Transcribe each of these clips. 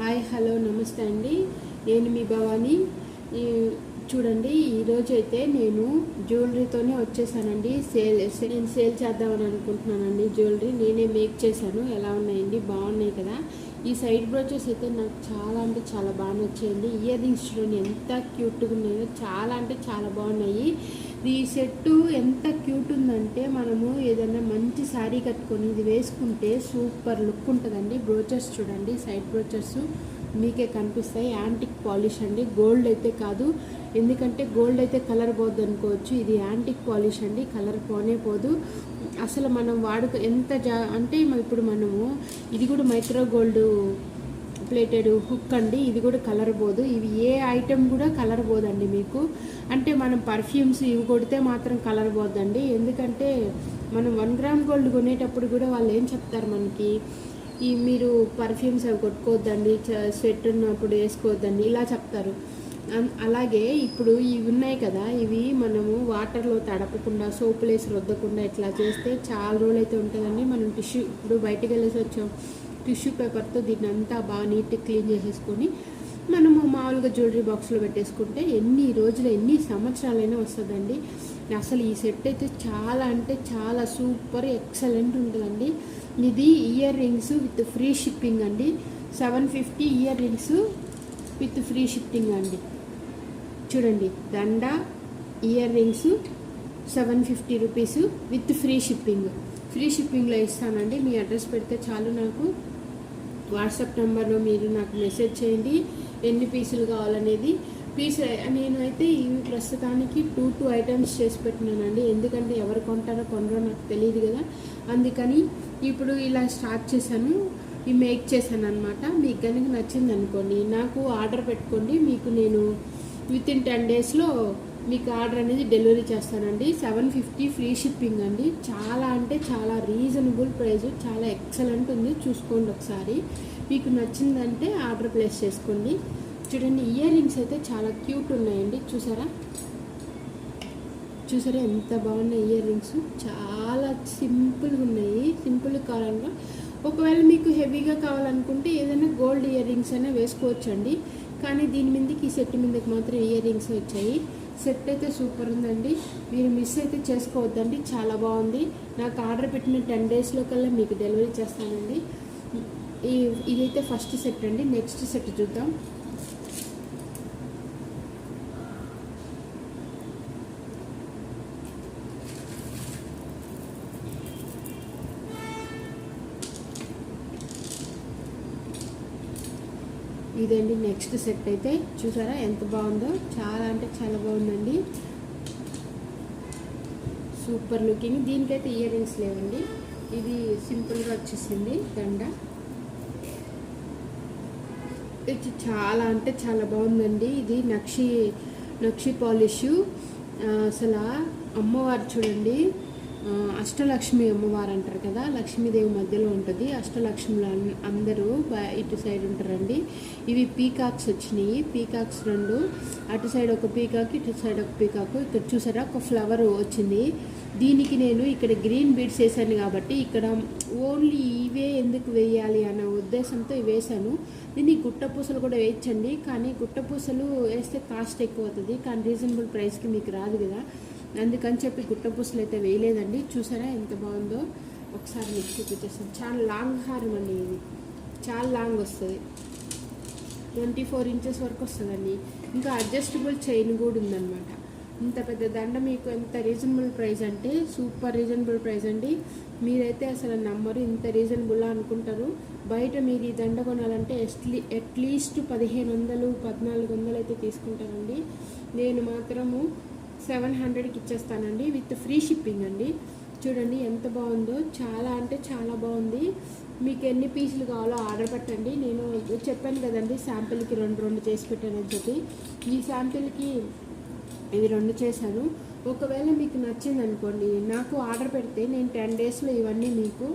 Hi hello నమస్తే అండి. నేను మీ భవాని. చూడండి ఈరోజు అయితే నేను జ్యువెలరీతోనే వచ్చేసానండి. సేల్ సే- నేను సేల్ చేద్దామని అనుకుంటున్నానండి జ్యువెలరీ. నేనే మేక్ చేశాను. ఎలా ఉన్నాయండి? బాగున్నాయి కదా. ఈ సైడ్ బ్రోచెస్ అయితే నాకు చాలా అంటే చాలా బాగా నచ్చాయండి. ఇయర్ రింగ్స్ చూడండి ఎంత క్యూట్గా ఉన్నాయో చాలా అంటే చాలా బాగున్నాయి. ఈ సెట్టు ఎంత క్యూట్ ఉందంటే మనము ఏదైనా మంచి శారీ కట్టుకొని ఇది వేసుకుంటే సూపర్ లుక్ ఉంటుందండి. బ్రోచర్స్ చూడండి సైడ్ బ్రోచర్స్ మీకే కనిపిస్తాయి. యాంటిక్ పాలిష్ అండి. గోల్డ్ అయితే కాదు ఎందుకంటే గోల్డ్ అయితే కలర్ పోద్ది అనుకోవచ్చు. ఇది యాంటిక్ పాలిష్ అండి కలర్ పోనే పోదు. అసలు మనం వాడుక ఎంత జా అంటే ఇప్పుడు మనము ఇది కూడా మైక్రో గోల్డ్ ప్లేటెడ్ హుక్ అండి. ఇది కూడా కలర్ పోదు. ఇవి ఏ ఐటెం కూడా కలర్ పోదండి మీకు. అంటే మనం పర్ఫ్యూమ్స్ ఇవి కొడితే మాత్రం కలర్ పోద్దండి. ఎందుకంటే మనం వన్ గ్రామ్ గోల్డ్ కొనేటప్పుడు కూడా వాళ్ళు ఏం చెప్తారు మనకి? ఈ మీరు పర్ఫ్యూమ్స్ అవి కొట్టుకోవద్దండి. స్వెట్ ఉన్నప్పుడు వేసుకోవద్దండి. ఇలా చెప్తారు. అలాగే ఇప్పుడు ఇవి ఉన్నాయి కదా. ఇవి మనము వాటర్లో తడపకుండా సోపులేసి రొద్దకుండా రుద్దకుండా ఇట్లా చేస్తే చాలా రోజులు అయితే ఉంటుందండి. మనం టిష్యూ ఇప్పుడు బయటకు వెళ్ళేసి వచ్చాం. టిష్యూ పేపర్తో దీన్ని అంతా బాగా నీట్గా క్లీన్ చేసేసుకొని మనము మామూలుగా జ్యువెలరీ బాక్స్లో పెట్టేసుకుంటే ఎన్ని రోజులు ఎన్ని సంవత్సరాలైనా వస్తుందండి. అసలు ఈ సెట్ అయితే చాలా అంటే చాలా సూపర్ ఎక్సలెంట్ ఉంటుందండి. ఇది earrings with free shipping అండి. Seven fifty earrings with free shipping అండి. చూడండి దండ earrings seven fifty rupees with free shipping. Free షిప్పింగ్లో ఇస్తానండి. మీ అడ్రస్ పెడితే చాలు నాకు. వాట్సాప్ నెంబర్లో మీరు నాకు మెసేజ్ చేయండి. ఎన్ని పీసులు కావాలనేది. పీస్ నేనైతే ఇవి ప్రస్తుతానికి టూ టూ ఐటమ్స్ చేసి పెట్టినానండి. ఎందుకంటే ఎవరు కొంటారో కొనరో నాకు తెలియదు కదా. అందుకని ఇప్పుడు ఇలా స్టార్ట్ చేశాను. ఈ మేక్ చేశాను అనమాట మీకు కనుక నచ్చింది అనుకోండి నాకు ఆర్డర్ పెట్టుకోండి. మీకు నేను విత్ ఇన్ టెన్ డేస్లో మీకు ఆర్డర్ అనేది డెలివరీ చేస్తానండి. సెవెన్ ఫిఫ్టీ ఫ్రీ షిప్పింగ్ అండి. చాలా అంటే చాలా రీజనబుల్ ప్రైస్ చాలా ఎక్సలెంట్ ఉంది. చూసుకోండి ఒకసారి. మీకు నచ్చిందంటే ఆర్డర్ ప్లేస్ చేసుకోండి. చూడండి ఇయర్ రింగ్స్ అయితే చాలా క్యూట్ ఉన్నాయండి. చూసారా? చూసారా ఎంత బాగున్నాయి ఇయర్ రింగ్స్? చాలా సింపుల్గా ఉన్నాయి. సింపుల్ కావాలన్నా ఒకవేళ మీకు హెవీగా కావాలనుకుంటే ఏదైనా గోల్డ్ ఇయర్ రింగ్స్ అయినా వేసుకోవచ్చండి. కానీ దీని మీదకి ఈ సెట్ మీదకి మాత్రం ఇయర్ రింగ్స్ వచ్చాయి. సెట్ అయితే సూపర్ ఉందండి. మీరు మిస్ అయితే చేసుకోవద్దండి. చాలా బాగుంది. నాకు ఆర్డర్ పెట్టిన టెన్ డేస్లో కల్లా మీకు డెలివరీ చేస్తానండి. ఈ ఇదైతే ఫస్ట్ సెట్ అండి. నెక్స్ట్ సెట్ చూద్దాం. ఇదండి నెక్స్ట్ సెట్ అయితే. చూసారా ఎంత బాగుందో? చాలా అంటే చాలా బాగుందండి. Super looking. దీనికైతే ఇయర్ రింగ్స్ లేవండి. ఇది సింపుల్గా వచ్చేసింది దండ. ఇది చాలా అంటే చాలా బాగుందండి. ఇది నక్షి నక్షి పాలిష్. అసలు అమ్మవారు చూడండి. అష్టలక్ష్మి అమ్మవారు అంటారు కదా లక్ష్మీదేవి మధ్యలో ఉంటుంది. అష్టలక్ష్ములు అందరూ ఇటు సైడ్ ఉంటారండి. ఇవి పీకాక్స్ వచ్చినాయి. పీకాక్స్ రెండు అటు సైడ్ ఒక పీకాక్ ఇటు సైడ్ ఒక పీకాక్. ఇక్కడ చూసారా ఒక ఫ్లవర్ వచ్చింది. దీనికి నేను ఇక్కడ గ్రీన్ బీడ్స్ వేసాను కాబట్టి ఇక్కడ ఓన్లీ ఇవే ఎందుకు వేయాలి అన్న ఉద్దేశంతో ఇవి వేసాను దీన్ని గుట్ట పూసలు కూడా వేయచ్చండి. కానీ గుట్ట పూసలు వేస్తే కాస్ట్ ఎక్కువ అవుతుంది. కానీ రీజనబుల్ ప్రైస్కి మీకు రాదు కదా. అందుకని చెప్పి గుట్ట పూసలు అయితే వేయలేదండి. చూసారా ఎంత బాగుందో? ఒకసారి మీకు చూపించేస్తాను. చాలా లాంగ్ హారం అండి ఇది. చాలా లాంగ్ వస్తుంది. ట్వంటీ ఫోర్ ఇంచెస్ వరకు వస్తుందండి. ఇంకా అడ్జస్టబుల్ చైన్ కూడా ఉందన్నమాట. ఇంత పెద్ద దండ మీకు ఎంత రీజనబుల్ ప్రైస్ అంటే సూపర్ రీజనబుల్ ప్రైస్ అండి. మీరైతే అసలు నమ్మరు ఇంత రీజనబుల్ అనుకుంటారు. బయట మీరు ఈ దండ కొనాలంటే ఎట్లీ అట్లీస్ట్ పదిహేను వందలు పద్నాలుగు వందలు అయితే తీసుకుంటారండి. నేను మాత్రము సెవెన్ హండ్రెడ్కి ఇచ్చేస్తానండి. విత్ ఫ్రీ షిప్పింగ్ అండి. చూడండి ఎంత బాగుందో. చాలా అంటే చాలా బాగుంది. మీకు ఎన్ని పీసులు కావాలో ఆర్డర్ పెట్టండి. నేను చెప్పాను కదండి శాంపిల్కి రెండు రెండు చేసి పెట్టానని చెప్పి. ఈ శాంపిల్కి ఇవి రెండు చేశాను. ఒకవేళ మీకు నచ్చింది అనుకోండి నాకు ఆర్డర్ పెడితే నేను టెన్ డేస్లో ఇవన్నీ మీకు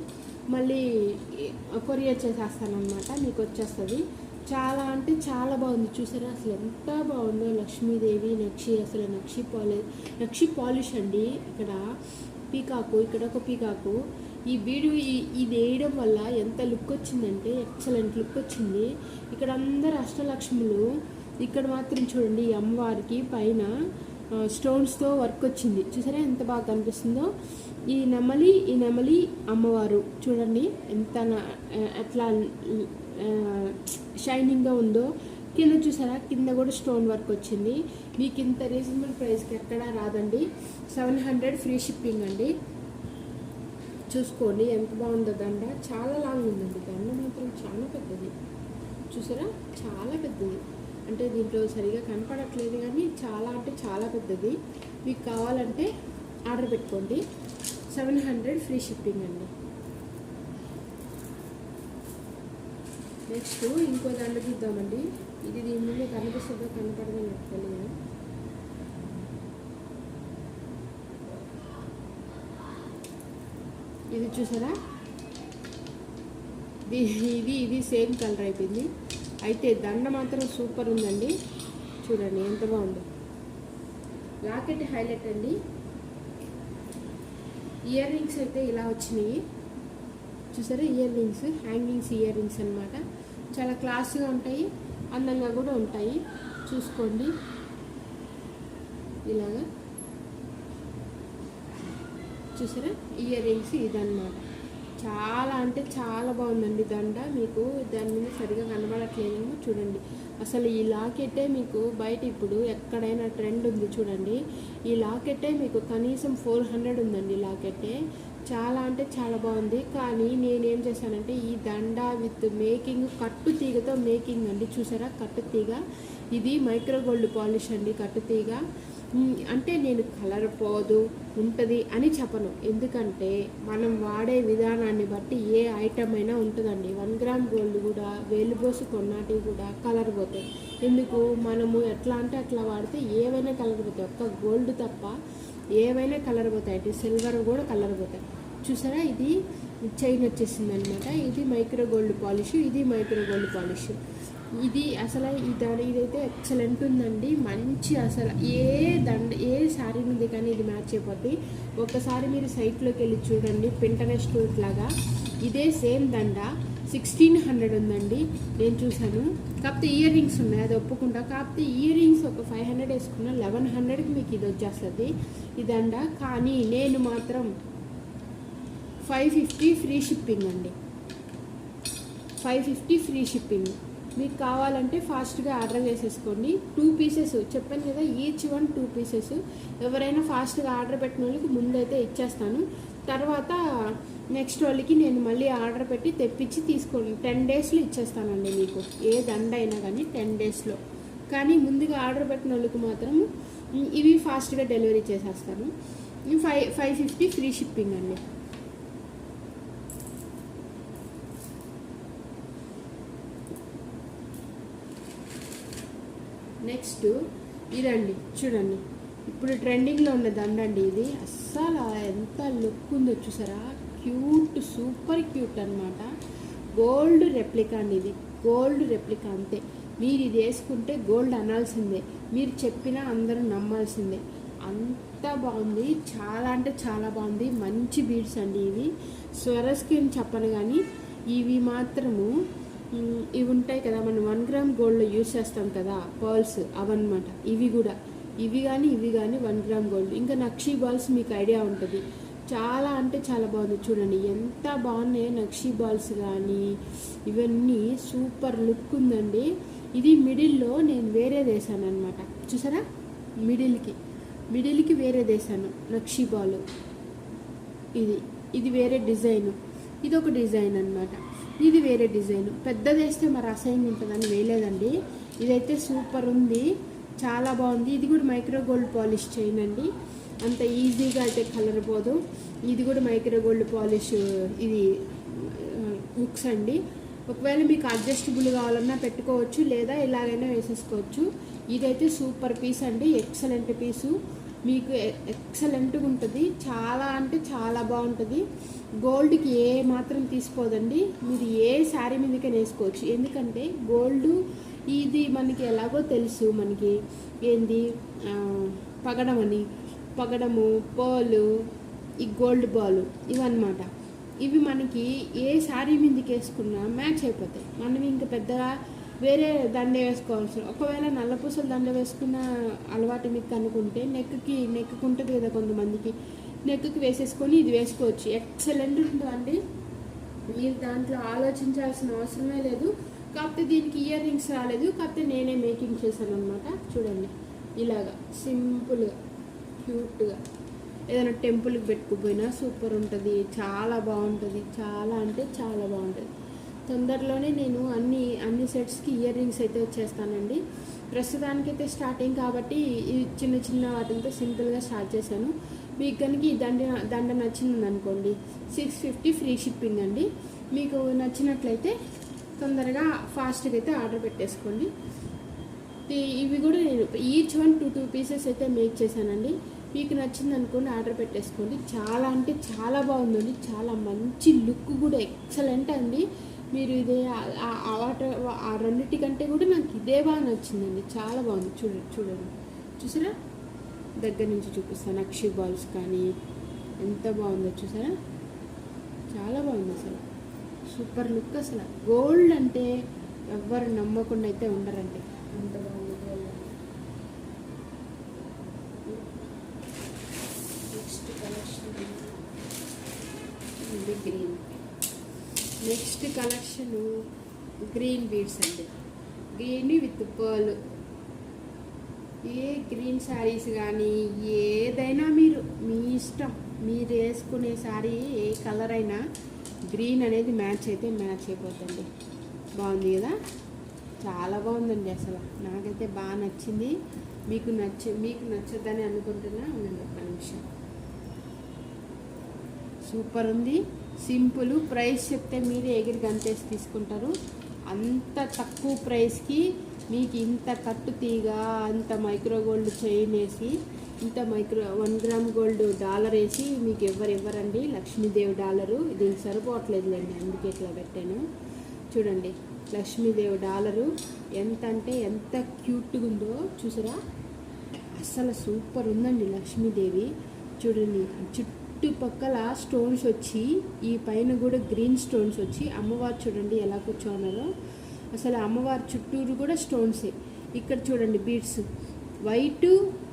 మళ్ళీ కొరియర్ చేసేస్తాను అనమాట మీకు వచ్చేస్తుంది. చాలా అంటే చాలా బాగుంది. చూసారా? అసలు ఎంత బాగుందో లక్ష్మీదేవి నక్షి అసలు నక్షి పాలి నక్షి పాలిష్ అండి. ఇక్కడ పీకాకు ఇక్కడ ఒక పీకాకు. ఈ వీడియో ఇది వేయడం వల్ల ఎంత లుక్ వచ్చిందంటే ఎక్సలెంట్ లుక్ వచ్చింది. ఇక్కడ అందరు అష్టలక్ష్ములు. ఇక్కడ మాత్రం చూడండి ఈ అమ్మవారికి పైన స్టోన్స్తో వర్క్ వచ్చింది. చూసారా? ఎంత బాగా కనిపిస్తుందో. ఈ నెమలి ఈ నెమలి అమ్మవారు. చూడండి ఎంత అట్లా షైనింగ్గా ఉందో కింద చూసారా? కింద కూడా స్టోన్ వర్క్ వచ్చింది. మీకు ఇంత రీజనబుల్ ప్రైస్కి ఎక్కడా రాదండి. సెవెన్ హండ్రెడ్ ఫ్రీ షిప్పింగ్ అండి. చూసుకోండి ఎంత బాగుందో దండ. చాలా లాంగ్ ఉందండి. దండ మాత్రం చాలా పెద్దది. చూసారా? చాలా పెద్దది. అంటే దీంట్లో సరిగా కనపడట్లేదు కానీ చాలా అంటే చాలా పెద్దది. మీకు కావాలంటే ఆర్డర్ పెట్టుకోండి. సెవెన్ హండ్రెడ్ ఫ్రీ షిప్పింగ్ అండి. నెక్స్ట్ ఇంకో దండ చూద్దామండి. ఇది దీని ముందు కనిపిస్తుందో కనపడదో నాకు తెలియదు. ఇది చూసారా? ఇది ఇది ఇది సేమ్ కలర్ అయిపోయింది. అయితే దండ మాత్రం సూపర్ ఉందండి. చూడండి ఎంత బాగుందో. లాకెట్ హైలైట్ అండి. ఇయర్ రింగ్స్ అయితే ఇలా వచ్చినాయి. చూసారా? Earrings hangings earrings అనమాట చాలా క్లాస్గా ఉంటాయి అందంగా కూడా ఉంటాయి. చూసుకోండి. ఇలాగా. చూసారా? ఇయర్ రింగ్స్ ఇదన్నమాట. చాలా అంటే చాలా బాగుందండి దండ. మీకు దాని మీద సరిగా కనబడట్లేదేమో చూడండి. అసలు ఈ లాకెట్టే మీకు బయట ఇప్పుడు ఎక్కడైనా ట్రెండ్ ఉంది చూడండి. ఈ లాకెట్టే మీకు కనీసం ఫోర్ హండ్రెడ్ ఉందండి లాకెట్టే చాలా అంటే చాలా బాగుంది. కానీ నేనేం చేశానంటే ఈ దండ విత్ మేకింగ్ కట్టు తీగతో మేకింగ్ అండి. చూసారా? కట్టు తీగ. ఇది మైక్రో గోల్డ్ పాలిష్ అండి కట్టు తీగ. అంటే నేను కలర్ పోదు ఉంటుంది అని చెప్పను. ఎందుకంటే మనం వాడే విధానాన్ని బట్టి ఏ ఐటమ్ అయినా ఉంటుందండి. వన్ గ్రామ్ గోల్డ్ కూడా వేలుబోసు కొన్నాటివి కూడా కలర్ పోతాయి. ఎందుకు? మనము ఎట్లా అంటే అట్లా వాడితే ఏవైనా కలర్ పోతాయి. ఒక్క గోల్డ్ తప్ప ఏవైనా కలర్ పోతాయి అంటే సిల్వర్ కూడా కలర్ పోతాయి. చూసారా? ఇది చైన్ వచ్చేసింది అనమాట ఇది మైక్రో గోల్డ్ పాలిష్ ఇది మైక్రో గోల్డ్ పాలిష్. ఇది అసలు ఈ దండ ఇదైతే ఎక్సలెంట్ ఉందండి. మంచి అసలు ఏ దండ ఏ శారీ మీద కానీ ఇది మ్యాచ్ అయిపోద్ది. ఒకసారి మీరు సైట్లోకి వెళ్ళి చూడండి. పింటరెస్ట్ లాగా. ఇదే సేమ్ దండ. సిక్స్టీన్ హండ్రెడ్ ఉందండి. నేను చూశాను. కాకపోతే ఇయర్ రింగ్స్ ఉన్నాయి. అది ఒప్పుకుంటా. కాకపోతే ఇయర్ రింగ్స్ ఒక ఫైవ్ హండ్రెడ్ వేసుకున్న లెవెన్ హండ్రెడ్కి మీకు ఇది వచ్చేస్తుంది. ఈ దండ. కానీ నేను మాత్రం ఫైవ్ ఫిఫ్టీ ఫ్రీ షిప్పింగ్ అండి. Five fifty free shipping. మీకు కావాలంటే ఫాస్ట్గా ఆర్డర్ చేసేసుకోండి. టూ పీసెస్ చెప్పాను కదా ఈచ్ వన్ టూ పీసెస్. ఎవరైనా ఫాస్ట్గా ఆర్డర్ పెట్టిన వాళ్ళకి ముందైతే ఇచ్చేస్తాను. తర్వాత నెక్స్ట్ వాళ్ళకి నేను మళ్ళీ ఆర్డర్ పెట్టి తెప్పించి తీసుకోండి టెన్ డేస్లో ఇచ్చేస్తానండి మీకు. ఏ దండ అయినా కానీ టెన్ డేస్లో. కానీ ముందుగా ఆర్డర్ పెట్టిన వాళ్ళకి మాత్రం ఇవి ఫాస్ట్గా డెలివరీ చేసేస్తాను. Five five fifty free shipping అండి. నెక్స్ట్ ఇదండి చూడండి. ఇప్పుడు ట్రెండింగ్లో ఉన్న దండండి ఇది. అస్సలు ఎంత లుక్ ఉందో చూసారా? క్యూట్ సూపర్ క్యూట్ అనమాట గోల్డ్ రెప్లికా అండి ఇది. గోల్డ్ రెప్లికా అంతే. మీరు ఇది వేసుకుంటే గోల్డ్ అనాల్సిందే. మీరు చెప్పినా అందరూ నమ్మాల్సిందే. అంత బాగుంది. చాలా అంటే చాలా బాగుంది. మంచి బీడ్స్ అండి ఇవి. స్వరస్కి అని చెప్పను కానీ ఇవి మాత్రము ఇవి ఉంటాయి కదా మనం వన్ గ్రామ్ గోల్డ్లో యూజ్ చేస్తాం కదా పర్ల్స్ అవన్నమాట. ఇవి కూడా. ఇవి కానీ ఇవి కానీ వన్ గ్రామ్ గోల్డ్ ఇంకా నక్షీ బాల్స్ మీకు ఐడియా ఉంటుంది. చాలా అంటే చాలా బాగుంది. చూడండి ఎంత బాగున్నాయి నక్షీ బాల్స్ కానీ ఇవన్నీ సూపర్ లుక్ ఉందండి. ఇది మిడిల్లో నేను వేరే వేసాను అనమాట చూసారా? మిడిల్కి మిడిల్కి వేరే వేసాను నక్షీ బాల్ ఇది. ఇది వేరే డిజైన్. ఇది ఒక డిజైన్ అన్నమాట. ఇది వేరే డిజైన్. పెద్దది వేస్తే మరి అసహ్యంగా ఉంటుందని వేయలేదండి. ఇదైతే సూపర్ ఉంది. చాలా బాగుంది. ఇది కూడా మైక్రో గోల్డ్ పాలిష్ చేయనండి అండి. అంత ఈజీగా అయితే కలర్ పోదు. ఇది కూడా మైక్రో గోల్డ్ పాలిష్ ఇది హుక్స్ అండి. ఒకవేళ మీకు అడ్జస్టబుల్ కావాలన్నా పెట్టుకోవచ్చు లేదా ఎలాగైనా వేసేసుకోవచ్చు. ఇదైతే సూపర్ పీస్ అండి. Excellent piece. మీకు ఎక్సలెంట్గా ఉంటుంది. చాలా అంటే చాలా బాగుంటుంది. గోల్డ్కి ఏ మాత్రం తీసుకోదండి. మీరు ఏ శారీ మీదకైనా వేసుకోవచ్చు. ఎందుకంటే గోల్డ్ ఇది మనకి ఎలాగో తెలుసు మనకి. ఏంది? పగడం అని. పగడము పోలు ఈ గోల్డ్ బాల్ ఇవన్నమాట. ఇవి మనకి ఏ శారీ మీదకి వేసుకున్నా మ్యాచ్ అయిపోతాయి. మనం ఇంకా పెద్దగా వేరే దండ వేసుకోవాల్సిన ఒకవేళ నల్ల పూసలు దండ వేసుకున్న అలవాటు మీకు అనుకుంటే నెక్కి నెక్కి ఉంటుంది కదా కొంతమందికి. నెక్కి వేసేసుకొని ఇది వేసుకోవచ్చు. ఎక్సలెంట్ ఉంటుందండి మీరు దాంట్లో ఆలోచించాల్సిన అవసరమే లేదు. కాకపోతే దీనికి ఇయర్ రింగ్స్ రాలేదు. కాకపోతే నేనే మేకింగ్ చేశాను అనమాట చూడండి. ఇలాగా సింపుల్గా క్యూట్గా. ఏదైనా టెంపుల్కి పెట్టుకుపోయినా సూపర్ ఉంటుంది. చాలా బాగుంటుంది. చాలా అంటే చాలా బాగుంటుంది. తొందరలోనే నేను అన్ని అన్ని సెట్స్కి ఇయర్ రింగ్స్ అయితే వచ్చేస్తానండి. ప్రస్తుతానికైతే స్టార్టింగ్ కాబట్టి ఈ చిన్న చిన్న వాటితో సింపుల్గా స్టార్ట్ చేశాను. మీకు కనుక ఈ దండ దండ నచ్చింది అనుకోండి సిక్స్ ఫిఫ్టీ ఫ్రీ షిప్పింగ్ అండి. మీకు నచ్చినట్లయితే తొందరగా ఫాస్ట్గా అయితే ఆర్డర్ పెట్టేసుకోండి. ఇవి కూడా నేను each one two two pieces అయితే మేక్ చేశానండి. మీకు నచ్చింది అనుకోండి ఆర్డర్ పెట్టేసుకోండి. చాలా అంటే చాలా బాగుందండి. చాలా మంచి లుక్ కూడా ఎక్సలెంట్ అండి. మీరు ఇదే ఆ- ఆ- ఆ వాటర్ ఆ రెండింటికంటే కూడా నాకు ఇదే బాగా నచ్చిందండి. చాలా బాగుంది. చూడ చూడండి. చూసారా? దగ్గర నుంచి చూపిస్తాను. అక్షి బాల్స్ కానీ ఎంత బాగుందో చూసారా? చాలా బాగుంది అసలు. సూపర్ లుక్ అసలు. గోల్డ్ అంటే ఎవ్వరు నమ్మకుండా అయితే ఉండరండి. అంత నెక్స్ట్ కలెక్షన్ గ్రీన్ బీడ్స్ అండి. Green with pearl. A green saris కానీ ఏదైనా మీరు మీ ఇష్టం. మీరు వేసుకునే శారీ ఏ కలర్ అయినా గ్రీన్ అనేది మ్యాచ్ అయితే మ్యాచ్ అయిపోతుంది బాగుంది కదా? చాలా బాగుందండి అసలు. నాకైతే బాగా నచ్చింది. మీకు నచ్చ మీకు నచ్చదని అనుకుంటున్నా. ఉండండి ఒక్క నిమిషం. సూపర్ ఉంది. సింపుల్. ప్రైస్ చెప్తే మీరే ఎగిరి గంతేసి తీసుకుంటారు. అంత తక్కువ ప్రైస్కి మీకు ఇంత కట్టు తీగ అంత మైక్రో గోల్డ్ చైన్ వేసి ఇంత micro one gram gold dollar వేసి మీకు ఎవరు ఇవ్వరండి? లక్ష్మీదేవి డాలరు. దీనికి సరిపోవట్లేదులేండి. అందుకే ఇట్లా పెట్టాను. చూడండి. లక్ష్మీదేవి డాలరు ఎంత అంటే ఎంత క్యూట్గా ఉందో చూసారా? అస్సలు సూపర్ ఉందండి లక్ష్మీదేవి. చూడండి. చుట్టుపక్కల స్టోన్స్ వచ్చి ఈ పైన కూడా గ్రీన్ స్టోన్స్ వచ్చి అమ్మవారు చూడండి ఎలా కూర్చోన్నారో. అసలు అమ్మవారి చుట్టూరు కూడా స్టోన్సే. ఇక్కడ చూడండి బీడ్స్. White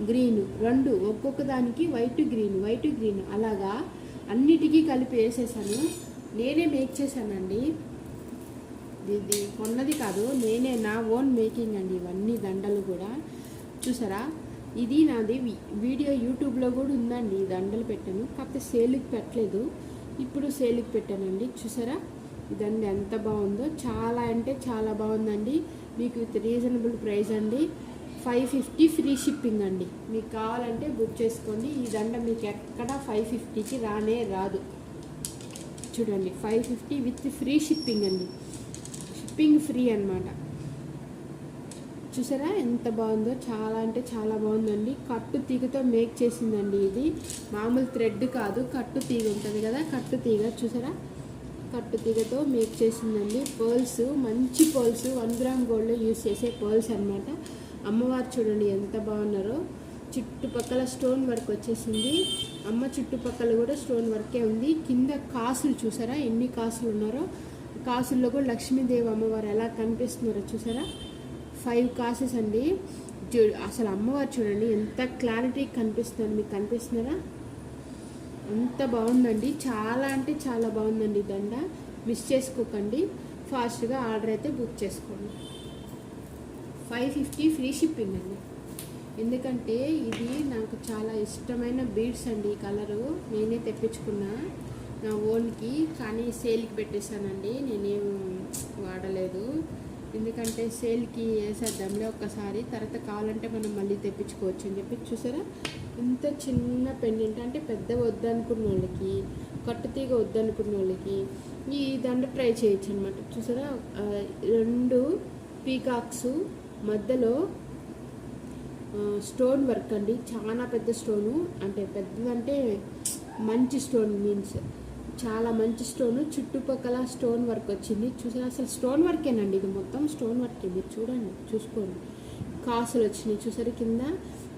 green. రెండు ఒక్కొక్క దానికి వైట్ గ్రీన్ వైట్ గ్రీన్. అలాగా అన్నిటికీ కలిపి వేసేసాను. నేనే మేక్ చేశానండి. ఇది కొన్నది కాదు నేనే నా ఓన్ మేకింగ్ అండి ఇవన్నీ దండలు కూడా. చూసారా? ఇది నాది వీడియో యూట్యూబ్లో కూడా ఉందండి ఈ దండలు పెట్టాను. కాకపోతే సేల్కి పెట్టలేదు. ఇప్పుడు సేల్కి పెట్టానండి. చూసారా? ఇదండి ఎంత బాగుందో. చాలా అంటే చాలా బాగుందండి. మీకు విత్ రీజనబుల్ ప్రైస్ అండి. ఫైవ్ ఫిఫ్టీ ఫ్రీ షిప్పింగ్ అండి. మీకు కావాలంటే బుక్ చేసుకోండి. ఈ దండ మీకు ఎక్కడ ఫైవ్ ఫిఫ్టీకి రానే రాదు. చూడండి five fifty with free shipping అండి. షిప్పింగ్ ఫ్రీ అనమాట చూసారా? ఎంత బాగుందో. చాలా అంటే చాలా బాగుందండి. కట్టు తీగతో మేక్ చేసిందండి ఇది. మామూలు థ్రెడ్ కాదు. కట్టు తీగ ఉంటుంది కదా? కట్టు తీగ. చూసారా? కట్టు తీగతో మేక్ చేసిందండి. పర్ల్స్ మంచి pearls. One gram gold use చేసే పర్ల్స్ అన్నమాట. అమ్మవారు చూడండి ఎంత బాగున్నారో. చుట్టుపక్కల స్టోన్ వర్క్ వచ్చేసింది. అమ్మ చుట్టుపక్కల కూడా స్టోన్ వర్కే ఉంది. కింద కాసులు చూసారా? ఎన్ని కాసులు ఉన్నారో. కాసుల్లో కూడా లక్ష్మీదేవి అమ్మవారు ఎలా కనిపిస్తున్నారో చూసారా? ఫైవ్ కాసెస్ అండి. అసలు అమ్మవారు చూడండి ఎంత క్లారిటీ కనిపిస్తుంది మీకు కనిపిస్తున్నారా? అంత బాగుందండి. చాలా అంటే చాలా బాగుందండి దండ. మిస్ చేసుకోకండి. ఫాస్ట్గా ఆర్డర్ అయితే బుక్ చేసుకోండి. ఫైవ్ ఫిఫ్టీ ఫ్రీ షిప్పింగ్ అండి. ఎందుకంటే ఇది నాకు చాలా ఇష్టమైన బీడ్స్ అండి ఈ కలరు నేనే తెప్పించుకున్నా నా ఓన్కి కానీ సేల్కి పెట్టేశానండి. నేనేం వాడలేదు. ఎందుకంటే సేల్కి వేసేద్దాంలే ఒక్కసారి. తర్వాత కావాలంటే మనం మళ్ళీ తెప్పించుకోవచ్చు అని చెప్పి చూసారా? ఇంత చిన్న పెండెంట్ అంటే పెద్ద వద్దనుకున్న వాళ్ళకి కట్టుతీగ వద్దనుకున్న వాళ్ళకి ఈ దండ ట్రై చేయొచ్చు అనమాట చూసారా రెండు పీకాక్స్ మధ్యలో స్టోన్ వర్క్ అండి. చాలా పెద్ద స్టోను. అంటే పెద్దదంటే మంచి స్టోన్ మీన్స్ చాలా మంచి స్టోన్ చుట్టుపక్కల స్టోన్ వర్క్ వచ్చింది. చూసారు? అసలు స్టోన్ వర్కేనండి ఇది మొత్తం? స్టోన్ వర్క్ ఇది చూడండి చూసుకోండి. కాసులు వచ్చినాయి. చూసారు కింద?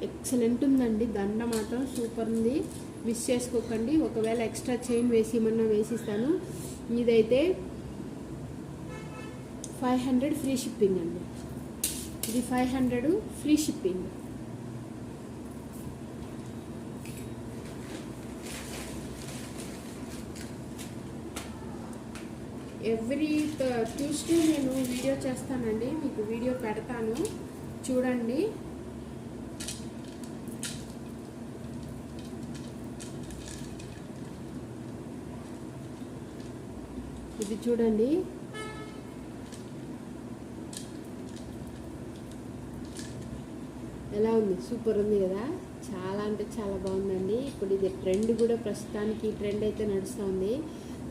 ఎక్సలెంట్ ఉందండి. దండ మాత్రం సూపర్ ఉంది. మిస్ చేసుకోకండి. ఒకవేళ ఎక్స్ట్రా చైన్ వేసి ఏమన్నా వేసిస్తాను. ఇదైతే ఫైవ్ హండ్రెడ్ ఫ్రీ షిప్పింగ్ అండి. ఇది five hundred free shipping every Tuesday నేను వీడియో చేస్తానండి మీకు వీడియో పెడతాను. చూడండి. ఇది చూడండి. ఎలా ఉంది? సూపర్ ఉంది కదా? చాలా అంటే చాలా బాగుందండి. ఇప్పుడు ఇది ట్రెండ్ కూడా ప్రస్తుతానికి ట్రెండ్ అయితే నడుస్తుంది.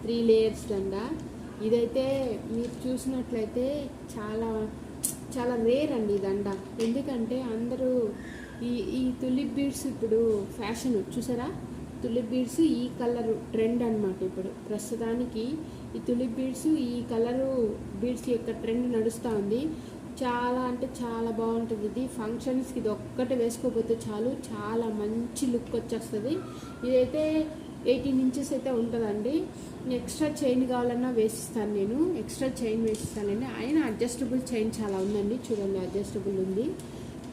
త్రీ లేయర్స్ దండ ఇదైతే మీరు చూసినట్లయితే చాలా చాలా రేర్ అండి ఈ దండ. ఎందుకంటే అందరూ ఈ ఈ తులిప్ బీడ్స్ ఇప్పుడు ఫ్యాషన్ చూసారా? తులిప్ బీడ్స్ ఈ కలర్ ట్రెండ్ అన్నమాట ఇప్పుడు. ప్రస్తుతానికి ఈ తులిప్ బీడ్స్ ఈ కలరు బీడ్స్ యొక్క ట్రెండ్ నడుస్తూ ఉంది. చాలా అంటే చాలా బాగుంటుంది. ఇది ఫంక్షన్స్కి ఇది ఒక్కటి వేసుకోకపోతే చాలు. చాలా మంచి లుక్ వచ్చేస్తుంది. ఇదైతే ఎయిటీన్ ఇంచెస్ అయితే ఉంటుందండి. ఎక్స్ట్రా చైన్ కావాలన్నా వేసిస్తాను నేను. ఎక్స్ట్రా చైన్ వేసిస్తానండి అయినా అడ్జస్టబుల్ చైన్ చాలా ఉందండి. చూడండి అడ్జస్టబుల్ ఉంది.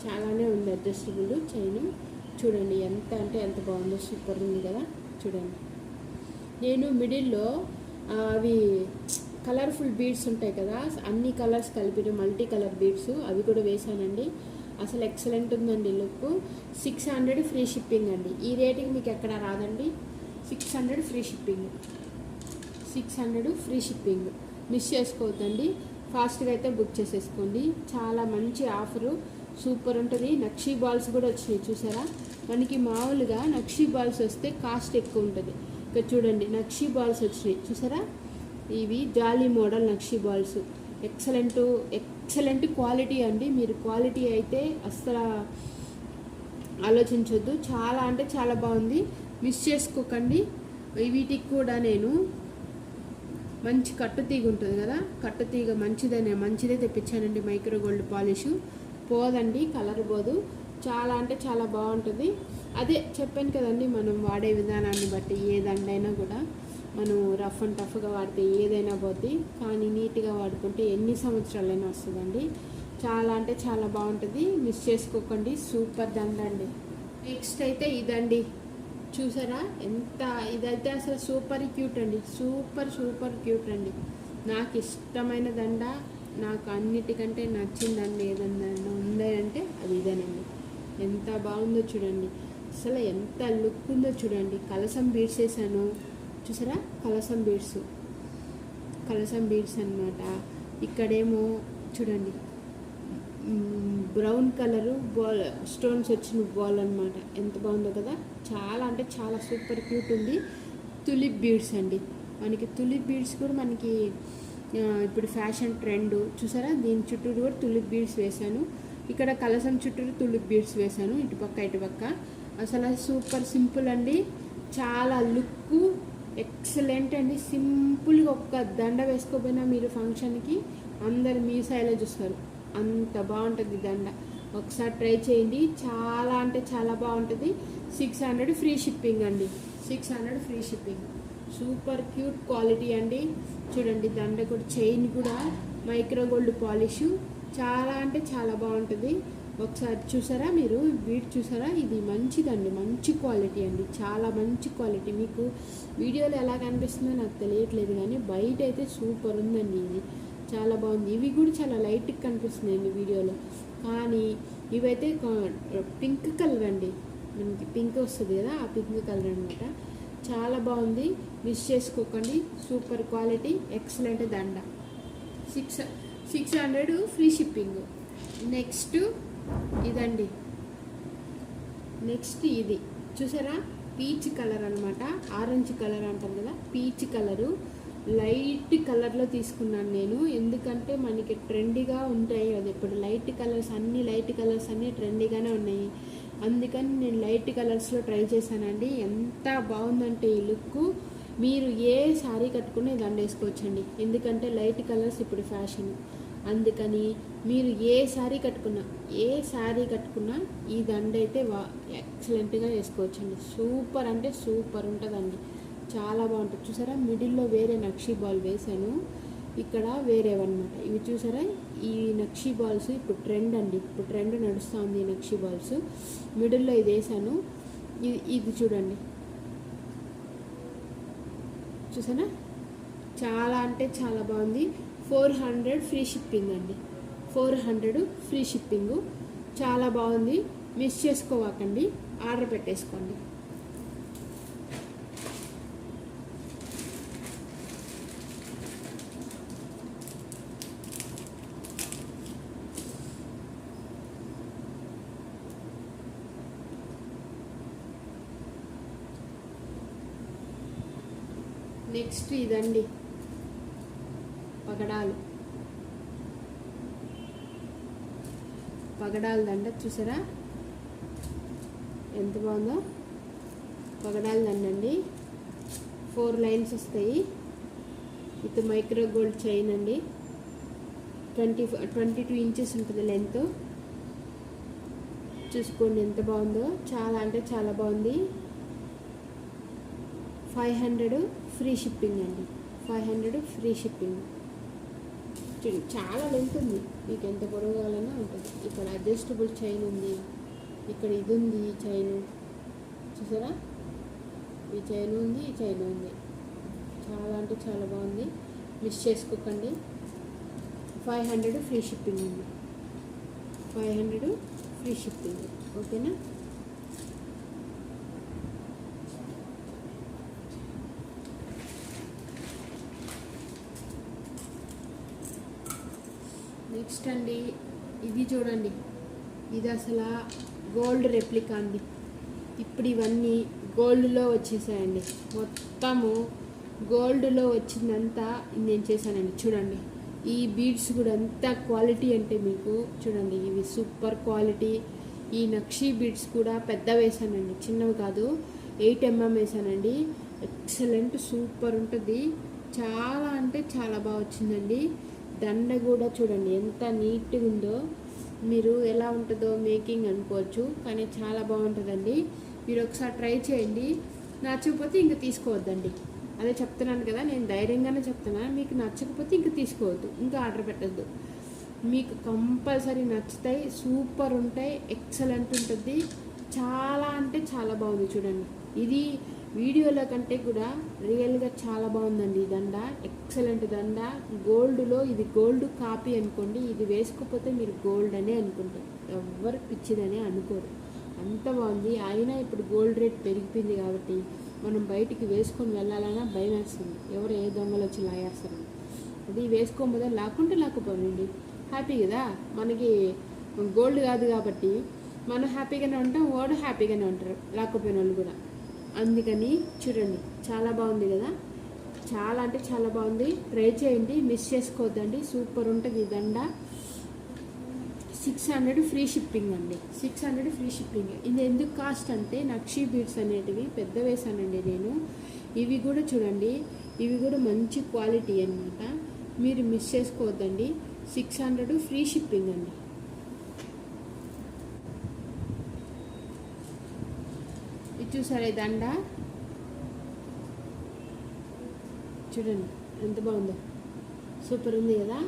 చాలానే ఉంది అడ్జస్టబుల్ చైన్. చూడండి ఎంత అంటే ఎంత బాగుందో సూపర్ ఉంది కదా. చూడండి. నేను మిడిల్లో అవి కలర్ఫుల్ బీడ్స్ ఉంటాయి కదా. అన్ని కలర్స్ కలిపిన మల్టీ కలర్ బీడ్స్ అవి కూడా వేసానండి అసలు ఎక్సలెంట్ ఉందండి look. Six hundred free shipping అండి. ఈ రేటింగ్ మీకు ఎక్కడ రాదండి. Six hundred free shipping. Six hundred free shipping. Miss చేసుకోవద్దండి. ఫాస్ట్గా అయితే బుక్ చేసేసుకోండి. చాలా మంచి ఆఫరు. సూపర్ ఉంటుంది. నక్షీ బాల్స్ కూడా వచ్చినాయి చూసారా? మనకి మామూలుగా నక్షీ బాల్స్ వస్తే కాస్ట్ ఎక్కువ ఉంటుంది. ఇక్కడ చూడండి నక్షీ బాల్స్ వచ్చినాయి చూసారా? ఇవి జాలీ మోడల్ నక్షీ బాల్స్. ఎక్సలెంట్ ఎక్సలెంట్ క్వాలిటీ అండి. మీరు క్వాలిటీ అయితే అస్సలు ఆలోచించొద్దు. చాలా అంటే చాలా బాగుంది. మిస్ చేసుకోకండి. వీటికి కూడా నేను మంచి కట్టుతీగ ఉంటుంది కదా కట్టుతీగ మంచిదనే మంచిదే తెప్పించానండి మైక్రో గోల్డ్ పాలిష్. పోదండి కలర్ పోదు. చాలా అంటే చాలా బాగుంటుంది. అదే చెప్పాను కదండి మనం వాడే విధానాన్ని బట్టి ఏ దండైనా కూడా మనం రఫ్ అండ్ టఫ్గా వాడితే ఏదైనా పోద్ది. కానీ నీట్గా వాడుకుంటే ఎన్ని సంవత్సరాలైనా వస్తుందండి. చాలా అంటే చాలా బాగుంటుంది. మిస్ చేసుకోకండి. సూపర్ దండండి. నెక్స్ట్ అయితే ఇదండి. చూసారా? ఎంత ఇదైతే అసలు సూపర్ క్యూట్ అండి. సూపర్ సూపర్ క్యూట్ అండి. నాకు ఇష్టమైన దండ నాకు అన్నిటికంటే నచ్చిందండి ఏదన్నా ఉందంటే అది ఇదేనండి. ఎంత బాగుందో చూడండి. అసలు ఎంత లుక్ ఉందో చూడండి. కలసం బీడ్స్ వేసాను. చూసారా? కలసం బీడ్స్. కలసం బీడ్స్ అన్నమాట. ఇక్కడేమో చూడండి. బ్రౌన్ కలరు బాల్ స్టోన్స్ వచ్చిన బాల్ అన్నమాట. ఎంత బాగుందో కదా? చాలా అంటే చాలా సూపర్ క్యూట్ ఉంది. తులిప్ బీడ్స్ అండి. మనకి తులిప్ బీడ్స్ కూడా మనకి ఇప్పుడు ఫ్యాషన్ ట్రెండ్ చూసారా? దీని చుట్టూరు కూడా తులిప్ బీడ్స్ వేశాను. ఇక్కడ కలసం చుట్టూరు తులిప్ బీడ్స్ వేశాను ఇటుపక్క ఇటుపక్క అసలు సూపర్ సింపుల్ అండి. చాలా లుక్ ఎక్సలెంట్ అండి. సింపుల్గా ఒక్క దండ వేసుకోపోయినా మీరు ఫంక్షన్కి అందరు మీ సైలో చూస్తారు. అంత బాగుంటుంది దండ. ఒకసారి ట్రై చేయండి. చాలా అంటే చాలా బాగుంటుంది. సిక్స్ హండ్రెడ్ ఫ్రీ షిప్పింగ్ అండి. Six hundred free shipping. Super cute quality అండి. చూడండి దండ కూడా చైన్ కూడా మైక్రో గోల్డ్ పాలిష్. చాలా అంటే చాలా బాగుంటుంది. ఒకసారి చూసారా మీరు? వీటి చూసారా? ఇది మంచిదండి. మంచి క్వాలిటీ అండి. చాలా మంచి క్వాలిటీ. మీకు వీడియోలో ఎలా కనిపిస్తుందో నాకు తెలియట్లేదు కానీ బయట అయితే సూపర్ ఉందండి ఇది. చాలా బాగుంది. ఇవి కూడా చాలా లైట్గా కనిపిస్తున్నాయండి వీడియోలో. కానీ ఇవైతే పింక్ కలర్ అండి. మనకి పింక్ వస్తుంది కదా ఆ పింక్ కలర్ అనమాట చాలా బాగుంది. మిస్ చేసుకోకండి. సూపర్ క్వాలిటీ ఎక్సలెంట్ దండ. Six six hundred free shipping. Next ఇదండి. నెక్స్ట్ ఇది. చూసారా? పీచ్ కలర్ అనమాట ఆరెంజ్ కలర్ అంటారు కదా పీచ్ కలరు. లైట్ కలర్లో తీసుకున్నాను నేను. ఎందుకంటే మనకి ట్రెండీగా ఉంటాయి అది ఇప్పుడు లైట్ కలర్స్ అన్ని లైట్ కలర్స్ అన్నీ ట్రెండీగానే ఉన్నాయి. అందుకని నేను లైట్ కలర్స్లో ట్రై చేశానండి. ఎంత బాగుందంటే ఈ లుక్ మీరు ఏ శారీ కట్టుకుని దండ వేసుకోవచ్చండి ఎందుకంటే లైట్ కలర్స్ ఇప్పుడు ఫ్యాషన్. అందుకని మీరు ఏ శారీ కట్టుకున్నా ఏ శారీ కట్టుకున్నా ఈ దండ అయితే వా ఎక్సలెంట్గా వేసుకోవచ్చండి. సూపర్ అంటే సూపర్ ఉంటుందండి. చాలా బాగుంటుంది. చూసారా? మిడిల్లో వేరే నక్షీ బాల్ వేసాను ఇక్కడ వేరేవన్నమాట. ఇవి చూసారా? ఈ నక్షీ బాల్స్ ఇప్పుడు ట్రెండ్ అండి. ఇప్పుడు ట్రెండ్ నడుస్తుంది ఈ నక్షీ బాల్స్. మిడిల్లో ఇది వేసాను ఇది ఇది చూడండి. చూసానా చాలా అంటే చాలా బాగుంది. ఫోర్ హండ్రెడ్ ఫ్రీ షిప్పింగ్ అండి. Four hundred free shipping. చాలా బాగుంది. మిస్ చేసుకోవాకండి. ఆర్డర్ పెట్టేసుకోండి. నెక్స్ట్ ఇదండి. పగడాలు. పగడాల దండ చూసారా? ఎంత బాగుందో? పగడాల దండండి ఫోర్ లైన్స్ వస్తాయి. విత్ మైక్రో గోల్డ్ చైన్ అండి. ట్వంటీ ట్వంటీ టూ ఇంచెస్ ఉంటుంది లెంత్. చూసుకోండి ఎంత బాగుందో. చాలా అంటే చాలా బాగుంది. Five hundred. ఫ్రీ షిప్పింగ్ అండి. Five hundred free shipping. చూడండి చాలా లెంత్ ఉంది. మీకు ఎంత పొడవు కావాలన్నా ఉంటుంది. ఇక్కడ అడ్జస్టబుల్ చైన్ ఉంది. ఇక్కడ ఇది ఉంది ఈ చైన్. చూసారా? ఈ చైన్ ఉంది ఈ చైన్ ఉంది. చాలా అంటే చాలా బాగుంది. మిస్ చేసుకోకండి. ఫైవ్ హండ్రెడ్ ఫ్రీ షిప్పింగ్ ఉంది. Five hundred free shipping. ఓకేనా? నెక్స్ట్ అండి ఇది చూడండి. ఇది అసలు గోల్డ్ రెప్లికా అండి. ఇప్పుడు ఇవన్నీ గోల్డ్లో వచ్చేసాయండి. మొత్తము గోల్డ్లో వచ్చిందంతా నేను చేశానండి. చూడండి. ఈ బీడ్స్ కూడా అంత క్వాలిటీ అంటే మీకు చూడండి. ఇవి సూపర్ క్వాలిటీ. ఈ నక్షీ బీడ్స్ కూడా పెద్ద వేసానండి. చిన్నవి కాదు. ఎయిట్ ఎంఎం వేసానండి. ఎక్సలెంట్ సూపర్ ఉంటుంది. చాలా అంటే చాలా బాగా వచ్చిందండి. దండ కూడా చూడండి ఎంత నీట్గా ఉందో. మీరు ఎలా ఉంటుందో మేకింగ్ అనుకోవచ్చు కానీ చాలా బాగుంటుందండి. మీరు ఒకసారి ట్రై చేయండి. నచ్చకపోతే ఇంక తీసుకోవద్దండి. అదే చెప్తున్నాను కదా నేను ధైర్యంగానే చెప్తున్నాను. మీకు నచ్చకపోతే ఇంక తీసుకోవద్దు ఇంకా ఆర్డర్ పెట్టద్దు. మీకు కంపల్సరీ నచ్చుతాయి సూపర్ ఉంటాయి ఎక్సలెంట్ ఉంటుంది. చాలా అంటే చాలా బాగుంది చూడండి. ఇది వీడియోలో కంటే కూడా రియల్గా చాలా బాగుందండి ఈ దండ. ఎక్సలెంట్ దండ. గోల్డ్లో ఇది గోల్డ్ కాపీ అనుకోండి ఇది వేసుకోకపోతే మీరు గోల్డ్ అనే అనుకుంటారు. ఎవ్వరు పిచ్చిదనే అనుకోరు. అంత బాగుంది. అయినా ఇప్పుడు గోల్డ్ రేట్ పెరిగిపోయింది కాబట్టి మనం బయటికి వేసుకొని వెళ్ళాలన్నా భయం వేస్తుంది. ఎవరు ఏ దొంగలు వచ్చి లాగేస్తారు అది వేసుకోకపోతే లాక్కుంటే లాక్కుపోనండి హ్యాపీ కదా? మనకి గోల్డ్ కాదు కాబట్టి మనం హ్యాపీగానే ఉంటాం వాడు హ్యాపీగానే ఉంటారు. లాక్కపోయిన వాళ్ళు కూడా. అందుకని చూడండి చాలా బాగుంది కదా? చాలా అంటే చాలా బాగుంది. ట్రై చేయండి మిస్ చేసుకోవద్దండి. సూపర్ ఉంటుంది దండ. సిక్స్ హండ్రెడ్ ఫ్రీ షిప్పింగ్ అండి. Six hundred free shipping. ఇది ఎందుకు కాస్ట్ అంటే నక్షీ బీడ్స్ అనేటివి పెద్ద వేసానండి నేను. ఇవి కూడా చూడండి ఇవి కూడా మంచి క్వాలిటీ అన్నమాట. మీరు మిస్ చేసుకోవద్దండి. సిక్స్ హండ్రెడ్ ఫ్రీ షిప్పింగ్ అండి ఇది చూసారా ఈ దండ? చూడండి ఎంత బాగుందో. సూపర్ ఉంది కదా?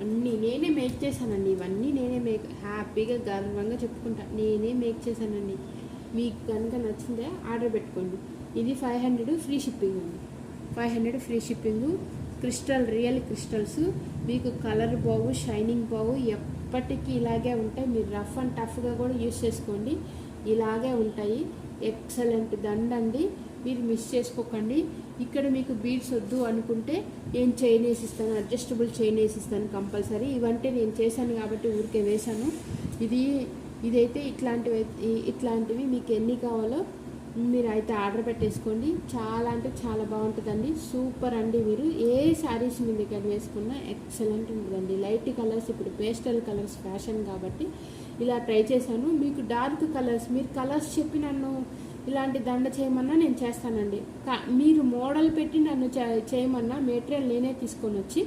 అన్నీ నేనే మేక్ చేశానండి ఇవన్నీ నేనే మేక్ హ్యాపీగా గర్వంగా చెప్పుకుంటా. నేనే మేక్ చేశానండి. మీకు కనుక నచ్చిందే ఆర్డర్ పెట్టుకోండి. ఇది ఫైవ్ హండ్రెడ్ ఫ్రీ షిప్పింగ్ అండి. Five hundred free shipping crystal real crystals మీకు కలర్ బాగు షైనింగ్ బాగు ఎప్పటికీ ఇలాగే ఉంటాయి. మీరు రఫ్ అండ్ టఫ్గా కూడా యూస్ చేసుకోండి. ఇలాగే ఉంటాయి. ఎక్సలెంట్ దండ అండి మీరు మిస్ చేసుకోకండి. ఇక్కడ మీకు బీడ్స్ వద్దు అనుకుంటే నేను చైన్ వేసిస్తాను అడ్జస్టబుల్ చైన్ వేసిస్తాను కంపల్సరీ ఇవంటే నేను చేశాను కాబట్టి ఊరికే వేశాను. ఇది ఇదైతే ఇట్లాంటివి ఇట్లాంటివి మీకు ఎన్ని కావాలో మీరు అయితే ఆర్డర్ పెట్టేసుకోండి. చాలా అంటే చాలా బాగుంటుందండి. సూపర్ అండి మీరు. ఏ శారీస్ మీ దగ్గర వేసుకున్నా ఎక్సలెంట్ ఉంటుందండి. లైట్ కలర్స్ ఇప్పుడు పేస్టల్ కలర్స్ ఫ్యాషన్ కాబట్టి ఇలా ట్రై చేశాను. మీకు డార్క్ కలర్స్ మీరు కలర్స్ చెప్పి నన్ను ఇలాంటి దండ చేయమన్నా నేను చేస్తానండి. కా- మీరు మోడల్ పెట్టి నన్ను చే- చేయమన్నా మెటీరియల్ నేనే తీసుకొని వచ్చి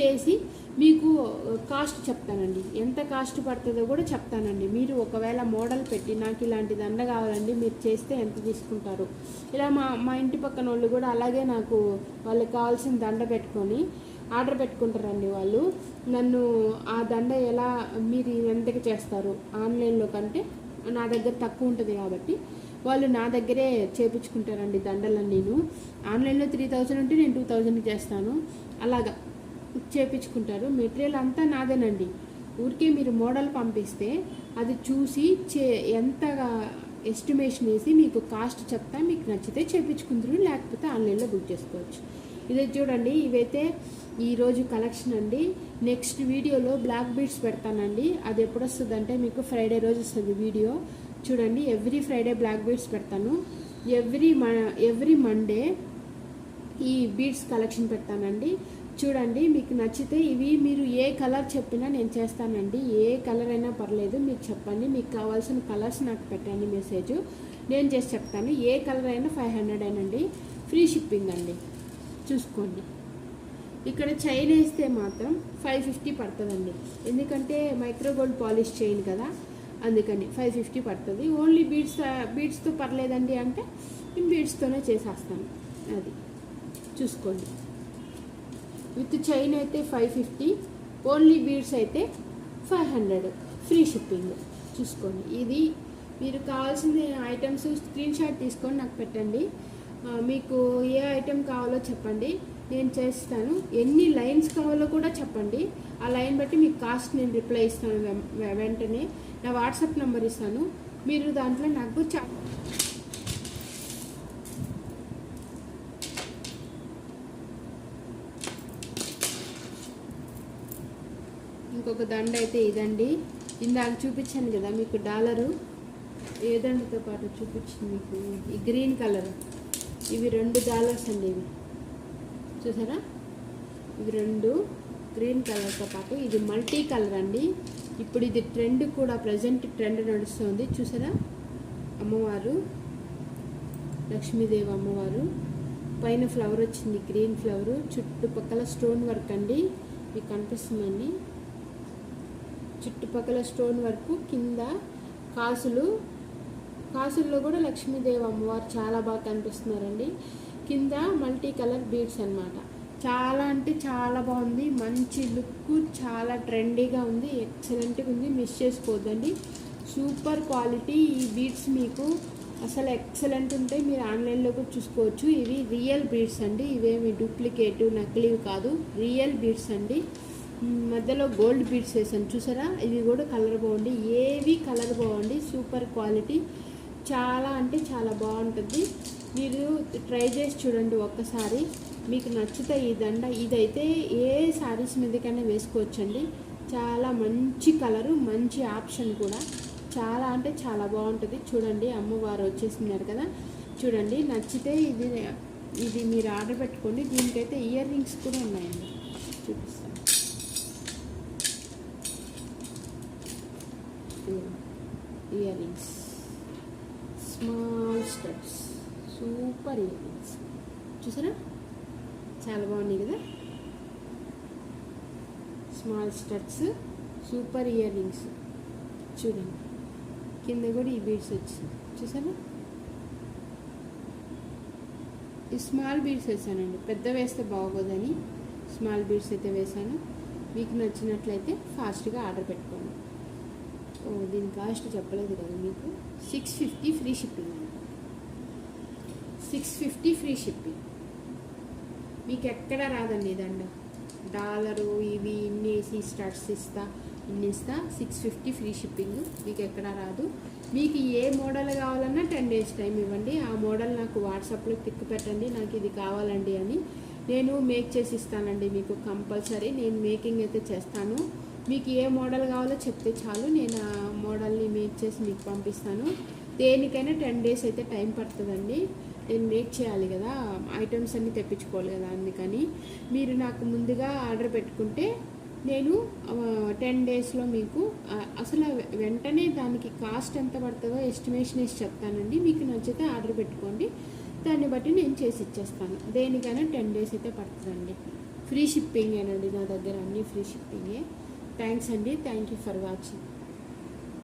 చేసి మీకు కాస్ట్ చెప్తానండి. ఎంత కాస్ట్ పడుతుందో కూడా చెప్తానండి. మీరు ఒకవేళ మోడల్ పెట్టి నాకు ఇలాంటి దండ కావాలండి మీరు చేస్తే ఎంత తీసుకుంటారు? ఇలా మా మా ఇంటి పక్కన వాళ్ళు కూడా అలాగే నాకు వాళ్ళకి కావాల్సిన దండ పెట్టుకొని ఆర్డర్ పెట్టుకుంటారండి వాళ్ళు. నన్ను ఆ దండ ఎలా మీరు ఎంతకి చేస్తారు ఆన్లైన్లో కంటే నా దగ్గర తక్కువ ఉంటుంది కాబట్టి వాళ్ళు నా దగ్గరే చేపించుకుంటారండి దండలను నేను. ఆన్లైన్లో త్రీ థౌజండ్ ఉంటే నేను టూ థౌజండ్కి చేస్తాను. అలాగా చేపించుకుంటారు. మెటీరియల్ అంతా నాదేనండి. ఊరికే మీరు మోడల్ పంపిస్తే అది చూసి చే ఎంతగా ఎస్టిమేషన్ వేసి మీకు కాస్ట్ చెప్తా మీకు నచ్చితే చేపించుకుందరు లేకపోతే ఆన్లైన్లో బుక్ చేసుకోవచ్చు. ఇదే చూడండి ఇవైతే ఈరోజు కలెక్షన్ అండి. నెక్స్ట్ వీడియోలో బ్లాక్ బీడ్స్ పెడతానండి. అది ఎప్పుడు వస్తుందంటే మీకు ఫ్రైడే రోజు వస్తుంది వీడియో. చూడండి ఎవ్రీ ఫ్రైడే బ్లాక్ బీడ్స్ పెడతాను. ఎవ్రీ మ ఎవ్రీ మండే ఈ బీడ్స్ కలెక్షన్ పెడతానండి. చూడండి మీకు నచ్చితే ఇవి మీరు ఏ కలర్ చెప్పినా నేను చేస్తానండి. ఏ కలర్ అయినా పర్లేదు మీకు చెప్పండి. మీకు కావాల్సిన కలర్స్ నాకు పెట్టండి మెసేజ్ నేను చేసి చెప్తాను. ఏ కలర్ అయినా ఫైవ్ హండ్రెడ్ అయినండి. ఫ్రీ షిప్పింగ్ అండి. చూసుకోండి. ఇక్కడ చైన్ వేస్తే మాత్రం ఫైవ్ ఫిఫ్టీ పడుతుందండి. ఎందుకంటే మైక్రో గోల్డ్ పాలిష్ చైన్ కదా అందుకని ఫైవ్ ఫిఫ్టీ పడుతుంది. ఓన్లీ బీడ్స్ బీడ్స్తో పర్లేదండి అంటే నేను బీడ్స్తోనే చేసేస్తాను అది చూసుకోండి. విత్ చైన్ అయితే ఫైవ్ ఫిఫ్టీ ఓన్లీ బీడ్స్ అయితే ఫైవ్ హండ్రెడ్ ఫ్రీ షిప్పింగ్ చూసుకోండి. ఇది మీరు కావాల్సిన ఐటమ్స్ స్క్రీన్ షాట్ తీసుకొని నాకు పెట్టండి. మీకు ఏ ఐటెం కావాలో చెప్పండి. నేను చేస్తాను. ఎన్ని లైన్స్ కావాలో కూడా చెప్పండి. ఆ లైన్ బట్టి మీకు కాస్ట్ నేను రిప్లై ఇస్తాను వెంటనే. నా వాట్సాప్ నెంబర్ ఇస్తాను. మీరు దాంట్లో నాకు చా ఇంకొక దండ అయితే ఇదండి. ఇందాక చూపించాను కదా మీకు డాలరు. ఏ దండతో పాటు చూపించింది మీకు? ఈ గ్రీన్ కలర్. ఇవి రెండు డాలర్స్ అండి ఇవి. చూసారా? ఇది రెండు గ్రీన్ కలర్తో పాటు ఇది మల్టీ కలర్ అండి. ఇప్పుడు ఇది ట్రెండ్ కూడా ప్రజెంట్ ట్రెండ్ నడుస్తుంది. చూసారా? అమ్మవారు లక్ష్మీదేవి అమ్మవారు. పైన ఫ్లవర్ వచ్చింది గ్రీన్ ఫ్లవర్. చుట్టుపక్కల స్టోన్ వర్క్ అండి. మీకు కనిపిస్తుందండి చుట్టుపక్కల స్టోన్ వర్క్ కింద కాసులు. కాసుల్లో కూడా లక్ష్మీదేవి అమ్మవారు చాలా బాగా కనిపిస్తున్నారండి. కింద మల్టీ కలర్ బీడ్స్ అన్నమాట. చాలా అంటే చాలా బాగుంది. మంచి లుక్ చాలా ట్రెండీగా ఉంది. ఎక్సలెంట్గా ఉంది. మిస్ చేసుకోవద్దండి. సూపర్ క్వాలిటీ ఈ బీడ్స్ మీకు. అసలు ఎక్సలెంట్ ఉంటాయి మీరు ఆన్లైన్లో కూడా చూసుకోవచ్చు. ఇవి రియల్ బీడ్స్ అండి. ఇవేమి డూప్లికేట్ నకిలీవి కాదు. రియల్ బీడ్స్ అండి. మధ్యలో గోల్డ్ బీడ్స్ వేసాను. చూసారా? ఇవి కూడా కలర్ బాగుంది ఏవి కలర్ బాగుంది సూపర్ క్వాలిటీ. చాలా అంటే చాలా బాగుంటుంది. మీరు ట్రై చేసి చూడండి ఒక్కసారి. మీకు నచ్చితే ఈ దండ. ఇదైతే ఏ శారీస్ మీదకైనా వేసుకోవచ్చండి. చాలా మంచి కలరు మంచి ఆప్షన్ కూడా. చాలా అంటే చాలా బాగుంటుంది. చూడండి అమ్మవారు వచ్చేసినారు కదా. చూడండి నచ్చితే ఇది ఇది మీరు ఆర్డర్ పెట్టుకోండి. దీనికైతే ఇయర్ రింగ్స్ కూడా ఉన్నాయండి. చూపిస్తాను. Earrings small steps super earrings చూసారా? చాలా బాగున్నాయి కదా? Small studs super earrings చూడండి. కింద కూడా ఈ బీడ్స్ వచ్చింది చూసారా? ఈ స్మాల్ బీడ్స్ వేసానండి. పెద్ద వేస్తే బాగోదని స్మాల్ బీడ్స్ అయితే వేసాను. మీకు నచ్చినట్లయితే ఫాస్ట్గా ఆర్డర్ పెట్టుకోండి. ఓ దీని కాస్ట్ చెప్పలేదు కదా మీకు? సిక్స్ ఫిఫ్టీ ఫ్రీ షిప్పింగ్ అండి. సిక్స్ ఫిఫ్టీ ఫ్రీ షిప్పింగ్ మీకు ఎక్కడ రాదండి దండ. డాలరు ఇవి ఇన్ని వేసి స్టార్ట్స్ ఇస్తా ఇన్ని ఇస్తా సిక్స్ ఫిఫ్టీ ఫ్రీ షిప్పింగ్ మీకు ఎక్కడ రాదు. మీకు ఏ మోడల్ కావాలన్నా టెన్ డేస్ టైం ఇవ్వండి. ఆ మోడల్ నాకు వాట్సాప్లో తిక్కు పెట్టండి. నాకు ఇది కావాలండి అని నేను మేక్ చేసి ఇస్తానండి మీకు కంపల్సరీ. నేను మేకింగ్ అయితే చేస్తాను. మీకు ఏ మోడల్ కావాలో చెప్తే చాలు. నేను ఆ మోడల్ని మేక్ చేసి మీకు పంపిస్తాను. దేనికైనా టెన్ డేస్ అయితే టైం పడుతుందండి. నేను మేక్ చేయాలి కదా ఐటమ్స్ అన్నీ తెప్పించుకోవాలి కదా అందుకని మీరు నాకు ముందుగా ఆర్డర్ పెట్టుకుంటే నేను టెన్ డేస్లో మీకు అసలు వెంటనే దానికి కాస్ట్ ఎంత పడుతుందో ఎస్టిమేషన్ వేసి చెప్తానండి. మీకు నచ్చితే ఆర్డర్ పెట్టుకోండి. దాన్ని బట్టి నేను చేసి ఇచ్చేస్తాను. దేనికైనా టెన్ డేస్ అయితే పడుతుందండి. ఫ్రీ షిప్పింగేనండి నా దగ్గర అన్ని ఫ్రీ షిప్పింగే థ్యాంక్స్ అండి. Thank you for watching